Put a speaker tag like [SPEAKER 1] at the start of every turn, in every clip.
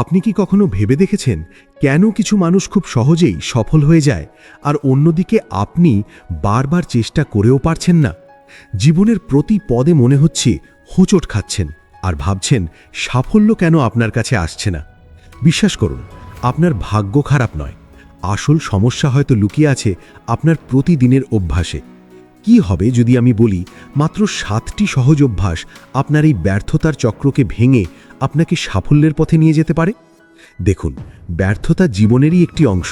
[SPEAKER 1] আপনি কি কখনো ভেবে দেখেছেন কেন কিছু মানুষ খুব সহজেই সফল হয়ে যায় আর অন্যদিকে আপনি বারবার চেষ্টা করেও পারছেন না? জীবনের প্রতি পদে মনে হচ্ছে হোঁচট খাচ্ছেন আর ভাবছেন সাফল্য কেন আপনার কাছে আসছে না। বিশ্বাস করুন, আপনার ভাগ্য খারাপ নয়। আসল সমস্যা হয়তো লুকিয়ে আছে আপনার প্রতিদিনের অভ্যাসে। কি হবে যদি আমি বলি, মাত্র সাতটি সহজ অভ্যাস আপনার এই ব্যর্থতার চক্রকে ভেঙে আপনাকে সাফল্যের পথে নিয়ে যেতে পারে? দেখুন, ব্যর্থতা জীবনেরই একটি অংশ,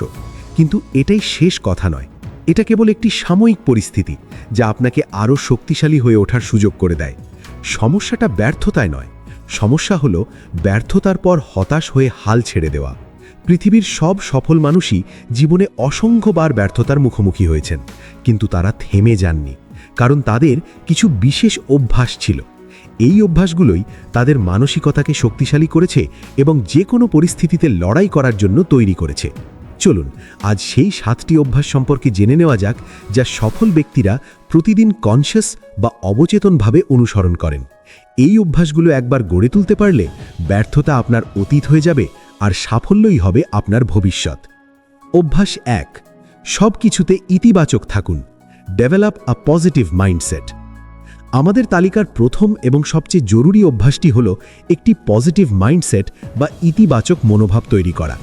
[SPEAKER 1] কিন্তু এটাই শেষ কথা নয়। এটা কেবল একটি সাময়িক পরিস্থিতি যা আপনাকে আরও শক্তিশালী হয়ে ওঠার সুযোগ করে দেয়। সমস্যাটা ব্যর্থতায় নয়। সমস্যা হলো ব্যর্থতার পর হতাশ হয়ে হাল ছেড়ে দেওয়া। পৃথিবীর সব সফল মানুষই জীবনে অসংখ্যবার ব্যর্থতার মুখোমুখি হয়েছেন। কিন্তু তারা থেমে যাননি, কারণ তাদের কিছু বিশেষ অভ্যাস ছিল। এই অভ্যাসগুলোই তাদের মানসিকতাকে শক্তিশালী করেছে এবং যে কোনো পরিস্থিতিতে লড়াই করার জন্য তৈরি করেছে। চলুন, আজ সেই সাতটি অভ্যাস সম্পর্কে জেনে নেওয়া যাক, যা সফল ব্যক্তিরা প্রতিদিন কনশাস বা অবচেতনভাবে অনুসরণ করেন। এই অভ্যাসগুলো একবার গড়ে তুলতে পারলে ব্যর্থতা আপনার অতীত হয়ে যাবে আর সাফল্যই হবে আপনার ভবিষ্যৎ। অভ্যাস এক সব কিছুতে ইতিবাচক থাকুন। ডেভেলপ আ পজিটিভ মাইন্ডসেট আমাদের তালিকার প্রথম এবং সবচেয়ে জরুরি অভ্যাসটি হল একটি পজিটিভ মাইন্ডসেট বা ইতিবাচক মনোভাব তৈরি করা।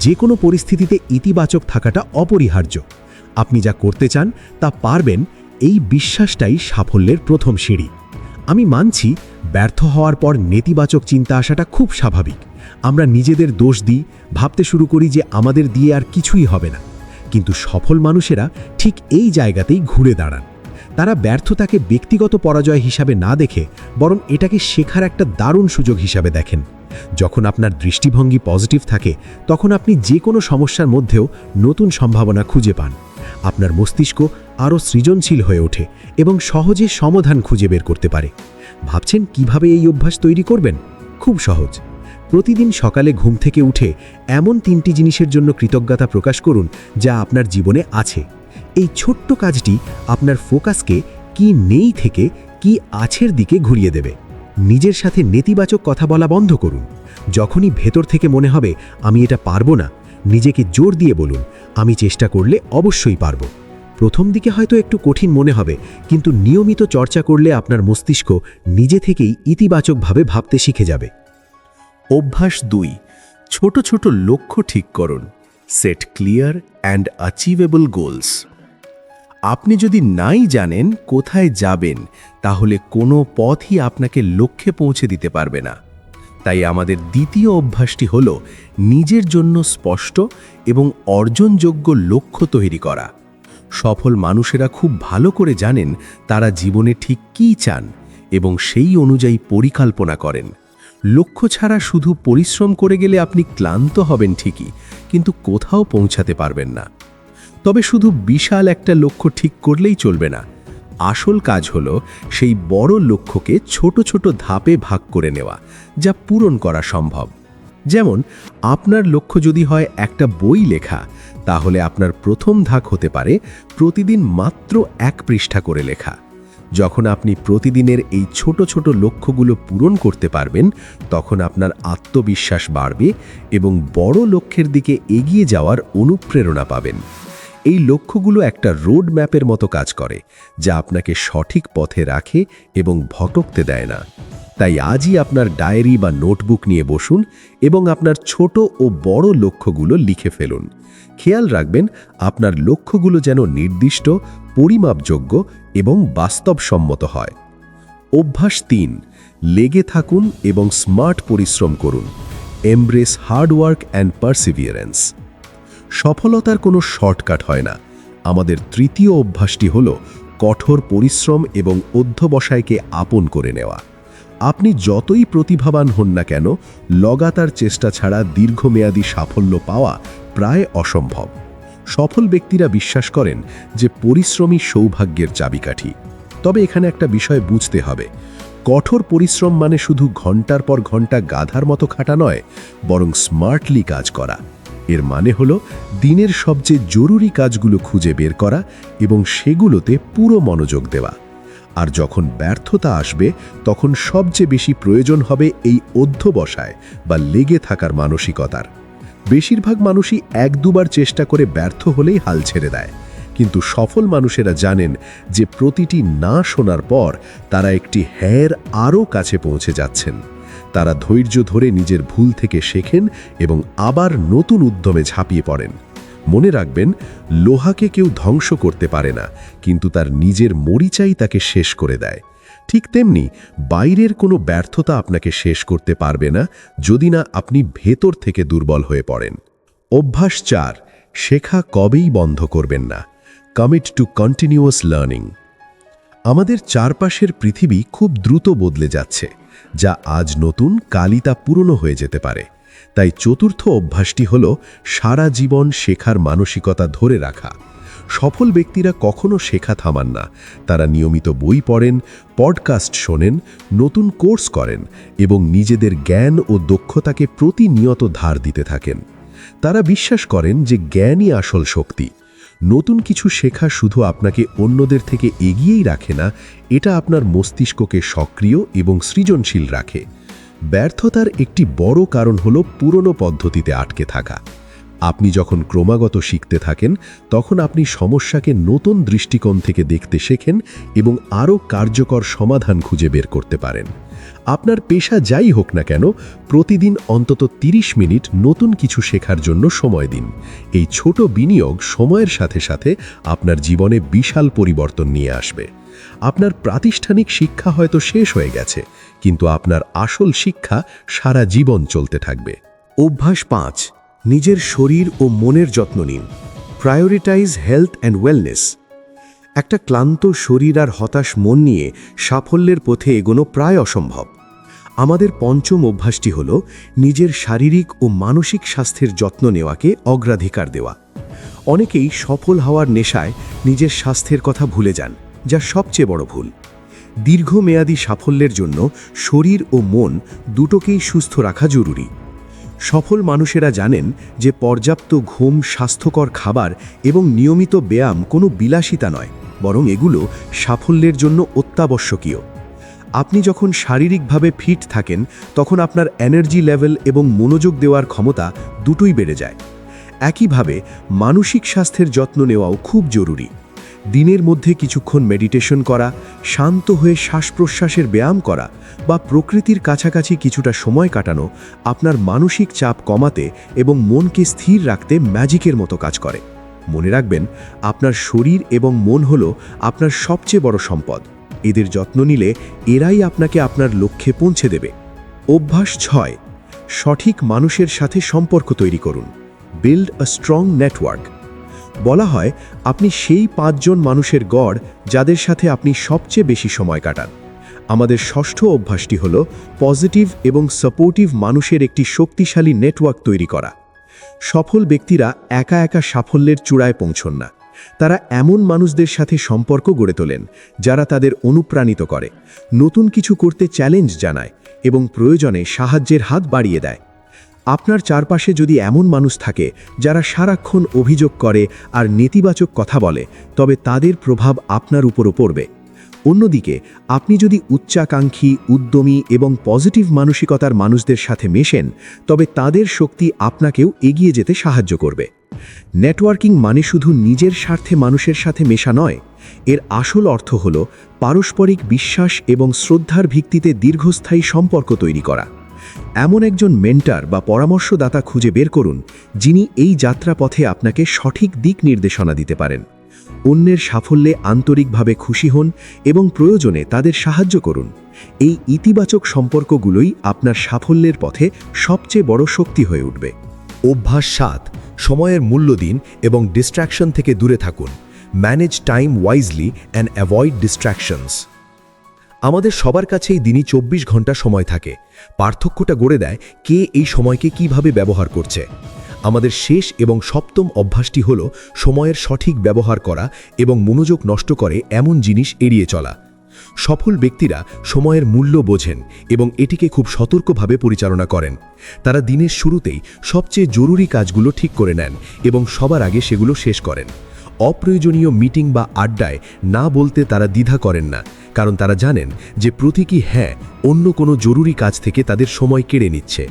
[SPEAKER 1] যে কোনো পরিস্থিতিতে ইতিবাচক থাকাটা অপরিহার্য। আপনি যা করতে চান তা পারবেন, এই বিশ্বাসটাই সাফল্যের প্রথম সিঁড়ি। আমি মানছি ব্যর্থ হওয়ার পর নেতিবাচক চিন্তা আসাটা খুব স্বাভাবিক। আমরা নিজেদের দোষ দিই, ভাবতে শুরু করি যে আমাদের দিয়ে আর কিছুই হবে না। কিন্তু সফল মানুষেরা ঠিক এই জায়গাতেই ঘুরে দাঁড়ান। তারা ব্যর্থতাকে ব্যক্তিগত পরাজয় হিসাবে না দেখে বরং এটাকে শেখার একটা দারুণ সুযোগ হিসাবে দেখেন। যখন আপনার দৃষ্টিভঙ্গি পজিটিভ থাকে, তখন আপনি যে কোনো সমস্যার মধ্যেও নতুন সম্ভাবনা খুঁজে পান। আপনার মস্তিষ্ক আরও সৃজনশীল হয়ে ওঠে এবং সহজে সমাধান খুঁজে বের করতে পারে। ভাবছেন কীভাবে এই অভ্যাস তৈরি করবেন? খুব সহজ। প্রতিদিন সকালে ঘুম থেকে উঠে এমন তিনটি জিনিসের জন্য কৃতজ্ঞতা প্রকাশ করুন যা আপনার জীবনে আছে। এই ছোট্ট কাজটি আপনার ফোকাসকে কি নেই থেকে কি আছের দিকে ঘুরিয়ে দেবে। নিজের সাথে নেতিবাচক কথা বলা বন্ধ করুন। যখনই ভেতর থেকে মনে হবে, আমি এটা পারব না, নিজেকে জোর দিয়ে বলুন, আমি চেষ্টা করলে অবশ্যই পারব। প্রথম দিকে হয়তো একটু কঠিন মনে হবে, কিন্তু নিয়মিত চর্চা করলে আপনার মস্তিষ্ক নিজে থেকেই ইতিবাচকভাবে ভাবতে শিখে যাবে।
[SPEAKER 2] অভ্যাস দুই, ছোট ছোট লক্ষ্য ঠিক করুন set clear and achievable goals আপনি যদি নাই জানেন কোথায় যাবেন, তাহলে কোনো পথই আপনাকে লক্ষ্যে পৌঁছে দিতে পারবে না। তাই আমাদের দ্বিতীয় অভ্যাসটি হল নিজের জন্য স্পষ্ট এবং অর্জনযোগ্য লক্ষ্য তৈরি করা। সফল মানুষেরা খুব ভালো করে জানেন তারা জীবনে ঠিক কী চান এবং সেই অনুযায়ী পরিকল্পনা করেন। লক্ষ্য ছাড়া শুধু পরিশ্রম করে গেলে আপনি ক্লান্ত হবেন ঠিকই, কিন্তু কোথাও পৌঁছাতে পারবেন না। তবে শুধু বিশাল একটা লক্ষ্য ঠিক করলেই চলবে না। আসল কাজ হলো সেই বড় লক্ষ্যকে ছোট ছোট ধাপে ভাগ করে নেওয়া, যা পূরণ করা সম্ভব। যেমন, আপনার লক্ষ্য যদি হয় একটা বই লেখা, তাহলে আপনার প্রথম ধাক হতে পারে প্রতিদিন মাত্র এক পৃষ্ঠা করে লেখা। যখন আপনি প্রতিদিনের এই ছোট ছোট লক্ষ্যগুলো পূরণ করতে পারবেন, তখন আপনার আত্মবিশ্বাস বাড়বে এবং বড় লক্ষ্যের দিকে এগিয়ে যাওয়ার অনুপ্রেরণা পাবেন। এই লক্ষ্যগুলো একটা রোড ম্যাপের মতো কাজ করে, যা আপনাকে সঠিক পথে রাখে এবং ভটকতে দেয় না। তাই আজই আপনার ডায়েরি বা নোটবুক নিয়ে বসুন এবং আপনার ছোট ও বড় লক্ষ্যগুলো লিখে ফেলুন। খেয়াল রাখবেন, আপনার লক্ষ্যগুলো যেন নির্দিষ্ট, পরিমাপযোগ্য এবং বাস্তবসম্মত হয়। অভ্যাস তিন, লেগে থাকুন এবং স্মার্ট পরিশ্রম করুন। এমব্রেস হার্ডওয়ার্ক অ্যান্ড পারসিভিয়ারেন্স সফলতার কোনো শর্টকাট হয় না। আমাদের তৃতীয় অভ্যাসটি হল কঠোর পরিশ্রম এবং অধ্যবসায়কে আপন করে নেওয়া। আপনি যতই প্রতিভাবান হন না কেন, লগাতার চেষ্টা ছাড়া দীর্ঘমেয়াদী সাফল্য পাওয়া প্রায় অসম্ভব। সফল ব্যক্তিরা বিশ্বাস করেন যে পরিশ্রমী সৌভাগ্যের চাবিকাঠি। তবে এখানে একটা বিষয় বুঝতে হবে। কঠোর পরিশ্রম মানে শুধু ঘণ্টার পর ঘণ্টা গাধার মতো খাটা নয়, বরং স্মার্টলি কাজ করা। এর মানে হল দিনের সবচেয়ে জরুরি কাজগুলো খুঁজে বের করা এবং সেগুলোতে পুরো মনোযোগ দেওয়া। আর যখন ব্যর্থতা আসবে, তখন সবচেয়ে বেশি প্রয়োজন হবে এই অধ্যবসায় বা লেগে থাকার মানসিকতার। বেশিরভাগ মানুষই এক দুবার চেষ্টা করে ব্যর্থ হলেই হাল ছেড়ে দেয়। কিন্তু সফল মানুষেরা জানেন যে প্রতিটি না শোনার পর তারা একটি হ্যার আরও কাছে পৌঁছে যাচ্ছেন। তারা ধৈর্য ধরে নিজের ভুল থেকে শেখেন এবং আবার নতুন উদ্যমে ঝাঁপিয়ে পড়েন। মনে রাখবেন, লোহাকে কেউ ধ্বংস করতে পারে না, কিন্তু তার নিজের মরিচাই তাকে শেষ করে দেয়। ঠিক তেমনি, বাইরের কোনো ব্যর্থতা আপনাকে শেষ করতে পারবে না, যদি না আপনি ভেতর থেকে দুর্বল হয়ে পড়েন। অভ্যাস চার, শেখা কবেই বন্ধ করবেন না। কমিট টু কন্টিনিউয়াস লার্নিং আমাদের চারপাশের পৃথিবী খুব দ্রুত বদলে যাচ্ছে। যা আজ নতুন কালই তা পুরনো হয়ে যেতে পারে। তাই চতুর্থ অভ্যাসটি হল সারা জীবন শেখার মানসিকতা ধরে রাখা। সফল ব্যক্তিরা কখনো শেখা থামান না। তারা নিয়মিত বই পড়েন, পডকাস্ট শোনেন, নতুন কোর্স করেন এবং নিজেদের জ্ঞান ও দক্ষতাকে প্রতিনিয়ত ধার দিতে থাকেন। তারা বিশ্বাস করেন যে জ্ঞানই আসল শক্তি। নতুন কিছু শেখা শুধু আপনাকে অন্যদের থেকে এগিয়েই রাখে না, এটা আপনার মস্তিষ্ককে সক্রিয় এবং সৃজনশীল রাখে। ব্যর্থতার একটি বড় কারণ হল পুরনো পদ্ধতিতে আটকে থাকা। আপনি যখন ক্রমাগত শিখতে থাকেন, তখন আপনি সমস্যাকে নতুন দৃষ্টিকোণ থেকে দেখতে শেখেন এবং আরও কার্যকর সমাধান খুঁজে বের করতে পারেন। আপনার পেশা যাই হোক না কেন, প্রতিদিন অন্তত ৩০ মিনিট নতুন কিছু শেখার জন্য সময় দিন। এই ছোট বিনিয়োগ সময়ের সাথে সাথে আপনার জীবনে বিশাল পরিবর্তন নিয়ে আসবে। আপনার প্রাতিষ্ঠানিক শিক্ষা হয়তো শেষ হয়ে গেছে, কিন্তু আপনার আসল শিক্ষা সারা জীবন চলতে থাকবে।
[SPEAKER 3] অভ্যাস পাঁচ, নিজের শরীর ও মনের যত্ন নিন। প্রায়োরিটাইজ হেলথ অ্যান্ড ওয়েলনেস একটা ক্লান্ত শরীর আর হতাশ মন নিয়ে সাফল্যের পথে এগোনো প্রায় অসম্ভব। আমাদের পঞ্চম অভ্যাসটি হল নিজের শারীরিক ও মানসিক স্বাস্থ্যের যত্ন নেওয়াকে অগ্রাধিকার দেওয়া। অনেকেই সফল হওয়ার নেশায় নিজের স্বাস্থ্যের কথা ভুলে যান, যা সবচেয়ে বড় ভুল। দীর্ঘমেয়াদী সাফল্যের জন্য শরীর ও মন দুটোকেই সুস্থ রাখা জরুরি। সফল মানুষেরা জানেন যে পর্যাপ্ত ঘুম স্বাস্থ্যকর খাবার এবং নিয়মিত ব্যায়াম কোনো বিলাসিতা নয়, বরং এগুলো সাফল্যের জন্য অত্যাবশ্যকীয়। আপনি যখন শারীরিকভাবে ফিট থাকেন, তখন আপনার এনার্জি লেভেল এবং মনোযোগ দেওয়ার ক্ষমতা দুটোই বেড়ে যায়। একইভাবে মানসিক স্বাস্থ্যের যত্ন নেওয়াও খুব জরুরি। দিনের মধ্যে কিছুক্ষণ মেডিটেশন করা, শান্ত হয়ে শ্বাস প্রশ্বাসের ব্যায়াম করা বা প্রকৃতির কাছাকাছি কিছুটা সময় কাটানো আপনার মানসিক চাপ কমাতে এবং মনকে স্থির রাখতে ম্যাজিকের মতো কাজ করে। মনে রাখবেন, আপনার শরীর এবং মন হল আপনার সবচেয়ে বড় সম্পদ। এদের যত্ন নিলে এরাই আপনাকে আপনার লক্ষ্যে পৌঁছে দেবে। অভ্যাস ছয়, সঠিক মানুষের সাথে সম্পর্ক তৈরি করুন। বিল্ড আ স্ট্রং নেটওয়ার্ক বলা হয়, আপনি সেই পাঁচজন মানুষের গড় যাদের সাথে আপনি সবচেয়ে বেশি সময় কাটান। আমাদের ষষ্ঠ অভ্যাসটি হল পজিটিভ এবং সাপোর্টিভ মানুষের একটি শক্তিশালী নেটওয়ার্ক তৈরি করা। সফল ব্যক্তিরা একা একা সাফল্যের চূড়ায় পৌঁছন না। তারা এমন মানুষদের সাথে সম্পর্ক গড়ে তোলেন, যারা তাদের অনুপ্রাণিত করে। নতুন কিছু করতে চ্যালেঞ্জ জানায় এবং প্রয়োজনে সাহায্যের হাত বাড়িয়ে দেয়। আপনার চারপাশে যদি এমন মানুষ থাকে, যারা সারাক্ষণ অভিযোগ করে আর নেতিবাচক কথা বলে, তবে তাদের প্রভাব আপনার উপরও পড়বে। অন্যদিকে, আপনি যদি উচ্চাকাঙ্ক্ষী, উদ্যমী এবং পজিটিভ মানসিকতার মানুষদের সাথে মেশেন, তবে তাদের শক্তি আপনাকেও এগিয়ে যেতে সাহায্য করবে। নেটওয়ার্কিং মানে শুধু নিজের স্বার্থে মানুষের সাথে মেশা নয়, এর আসল অর্থ হল পারস্পরিক বিশ্বাস এবং শ্রদ্ধার ভিত্তিতে দীর্ঘস্থায়ী সম্পর্ক তৈরি করা। এমন একজন মেন্টার বা পরামর্শদাতা খুঁজে বের করুন, যিনি এই যাত্রাপথে আপনাকে সঠিক দিক নির্দেশনা দিতে পারেন। অন্যের সাফল্যে আন্তরিকভাবে খুশি হন এবং প্রয়োজনে তাদের সাহায্য করুন। এই ইতিবাচক সম্পর্কগুলোই আপনার সাফল্যের পথে সবচেয়ে বড় শক্তি হয়ে উঠবে।
[SPEAKER 4] অভ্যাস সাত, সময়ের মূল্য দিন এবং ডিস্ট্র্যাকশন থেকে দূরে থাকুন। Manage time wisely and avoid distractions আমাদের সবার কাছেই দিনই চব্বিশ ঘণ্টা সময় থাকে। পার্থক্যটা গড়ে দেয় কে এই সময়কে কীভাবে ব্যবহার করছে। আমাদের শেষ এবং সপ্তম অভ্যাসটি হল সময়ের সঠিক ব্যবহার করা এবং মনোযোগ নষ্ট করে এমন জিনিস এড়িয়ে চলা। সফল ব্যক্তিরা সময়ের মূল্য বোঝেন এবং এটিকে খুব সতর্কভাবে পরিচালনা করেন। তারা দিনের শুরুতেই সবচেয়ে জরুরি কাজগুলো ঠিক করে নেন এবং সবার আগে সেগুলো শেষ করেন। অপ্রয়োজনীয় মিটিং বা আড্ডায় না বলতে তারা দ্বিধা করেন না, কারণ তারা জানেন যে প্রতীকী হ্যাঁ অন্য কোনো জরুরি কাজ থেকে তাদের সময় কেড়ে নিচ্ছে।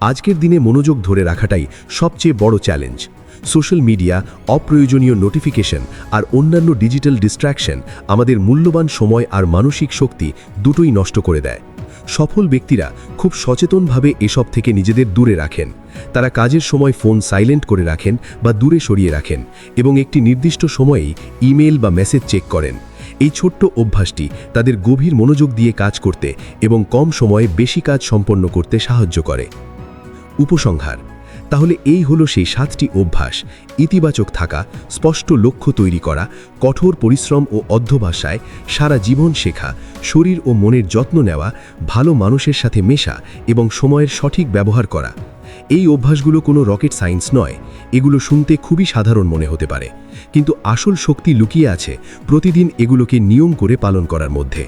[SPEAKER 4] আজকের দিনে মনোযোগ ধরে রাখাটাই সবচেয়ে বড় চ্যালেঞ্জ। সোশ্যাল মিডিয়া, অপ্রয়োজনীয় নোটিফিকেশন আর অন্যান্য ডিজিটাল ডিস্ট্র্যাকশন আমাদের মূল্যবান সময় আর মানসিক শক্তি দুটোই নষ্ট করে দেয়। সফল ব্যক্তিরা খুব সচেতনভাবে এসব থেকে নিজেদের দূরে রাখেন। তারা কাজের সময় ফোন সাইলেন্ট করে রাখেন বা দূরে সরিয়ে রাখেন এবং একটি নির্দিষ্ট সময়েই ইমেল বা মেসেজ চেক করেন। এই ছোট্ট অভ্যাসটি তাদের গভীর মনোযোগ দিয়ে কাজ করতে এবং কম সময়ে বেশি কাজ সম্পন্ন করতে সাহায্য করে। উপসংহার তাহলে এই হলো সেই সাতটি অভ্যাস। ইতিবাচক থাকা, স্পষ্ট লক্ষ্য তৈরি করা, কঠোর পরিশ্রম ও অধ্যবাসায়, সারা জীবন শেখা, শরীর ও মনের যত্ন নেওয়া, ভালো মানুষের সাথে মেশা এবং সময়ের সঠিক ব্যবহার করা। এই অভ্যাসগুলো কোনো রকেট সায়েন্স নয়, এগুলো শুনতে খুবই সাধারণ মনে হতে পারে। কিন্তু আসল শক্তি লুকিয়ে আছে প্রতিদিন এগুলোকে নিয়ম করে পালন করার মধ্যে।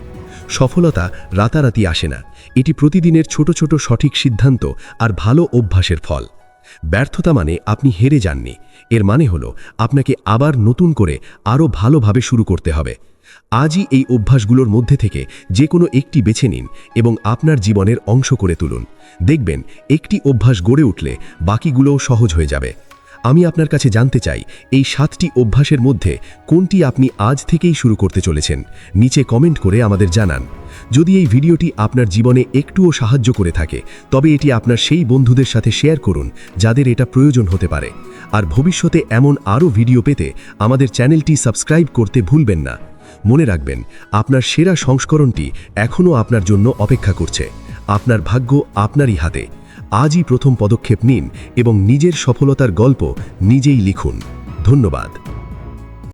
[SPEAKER 4] সফলতা রাতারাতি আসে না, এটি প্রতিদিনের ছোট ছোট সঠিক সিদ্ধান্ত আর ভালো অভ্যাসের ফল। ব্যর্থতা মানে আপনি হেরে যাননি। এর মানে হলো, আপনাকে আবার নতুন করে আরও ভালোভাবে শুরু করতে হবে। আজই এই অভ্যাসগুলোর মধ্যে থেকে যে কোনো একটি বেছে নিন এবং আপনার জীবনের অংশ করে তুলুন। দেখবেন, একটি অভ্যাস গড়ে উঠলে বাকিগুলোও সহজ হয়ে যাবে। আমি আপনার কাছে জানতে চাই, এই সাতটি অভ্যাসের মধ্যে কোনটি আপনি আজ থেকেই শুরু করতে চলেছেন? নিচে কমেন্ট করে আমাদের জানান। যদি এই ভিডিওটি আপনার জীবনে একটুও সাহায্য করে থাকে, তবে এটি আপনার সেই বন্ধুদের সাথে শেয়ার করুন, যাদের এটা প্রয়োজন হতে পারে। আর ভবিষ্যতে এমন আরও ভিডিও পেতে আমাদের চ্যানেলটি সাবস্ক্রাইব করতে ভুলবেন না। মনে রাখবেন, আপনার সেরা সংস্করণটি এখনও আপনার জন্য অপেক্ষা করছে। আপনার ভাগ্য আপনারই হাতে। আজই প্রথম পদক্ষেপ নিন এবং নিজের সফলতার গল্প নিজেই লিখুন। ধন্যবাদ।